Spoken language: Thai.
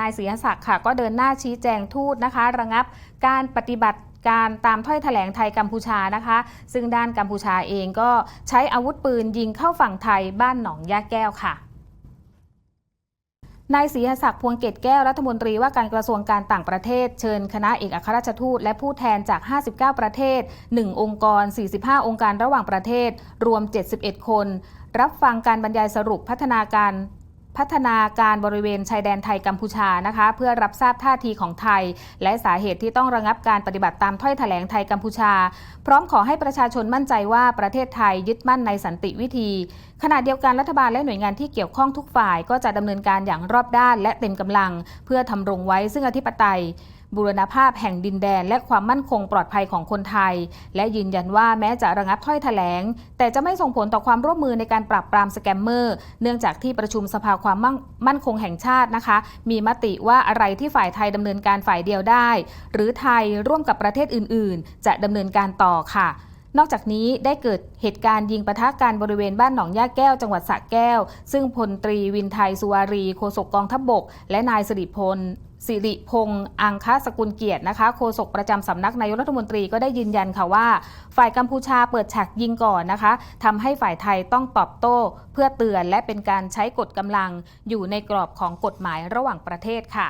นายศรีศักดิ์ค่ะก็เดินหน้าชี้แจงทูตนะคะ ระงับการปฏิบัติการตามถ้อยแถลงไทยกัมพูชานะคะ ซึ่งด้านกัมพูชาเองก็ใช้อาวุธปืนยิงเข้าฝั่งไทยบ้านหนองยาแก้วค่ะนายศรีศักดิ์พวงเกตแก้วรัฐมนตรีว่าการกระทรวงการต่างประเทศ เชิญคณะเอกอัครราชทูต และผู้แทนจาก 59 ประเทศ 1 องค์กร 45 องค์การระหว่างประเทศ รวม 71 คน รับฟังการบรรยายสรุปพัฒนาการ พัฒนาการบริเวณชายแดนไทยกัมพูชานะคะ เพื่อรับทราบท่าทีของไทย และสาเหตุที่ต้องระงับการปฏิบัติตามถ้อยแถลงไทยกัมพูชา พร้อมขอให้ประชาชนมั่นใจว่าประเทศไทยยึดมั่นในสันติวิธี ขณะเดียวกันรัฐบาลและหน่วยงานที่เกี่ยวข้องทุกฝ่าย ก็จะดำเนินการอย่างรอบด้านและเต็มกำลัง เพื่อทำรงไว้ซึ่งอธิปไตยบูรณภาพแห่งดินแดน และความมั่นคงปลอดภัยของคนไทย และยืนยันว่าแม้จะระงับถ้อยแถลง แต่จะไม่ส่งผลต่อความร่วมมือในการปราบปรามสแกมเมอร์ เนื่องจากที่ประชุมสภาความมั่งมั่นคงแห่งชาตินะคะ มีมติว่าอะไรที่ฝ่ายไทยดำเนินการฝ่ายเดียวได้ หรือไทยร่วมกับประเทศอื่น ๆ จะดำเนินการต่อค่ะ นอกจากนี้ได้เกิดเหตุการณ์ยิงปะทะกันบริเวณบ้านหนองย่าแก้วจังหวัดสระแก้ว ซึ่งพลตรีวินไทยสุวารีโฆษกกองทัพบบก และนายสิริพลสิริพงษ์อังคสกุลเกียรตินะคะโฆษกประจำสำนักนายกรัฐมนตรีก็ได้ยืนยันค่ะว่า ฝ่ายกัมพูชาเปิดฉากยิงก่อนนะคะทำให้ฝ่ายไทยต้องตอบโต้ เพื่อเตือนและเป็นการใช้กฎกำลังอยู่ในกรอบของกฎหมายระหว่างประเทศค่ะ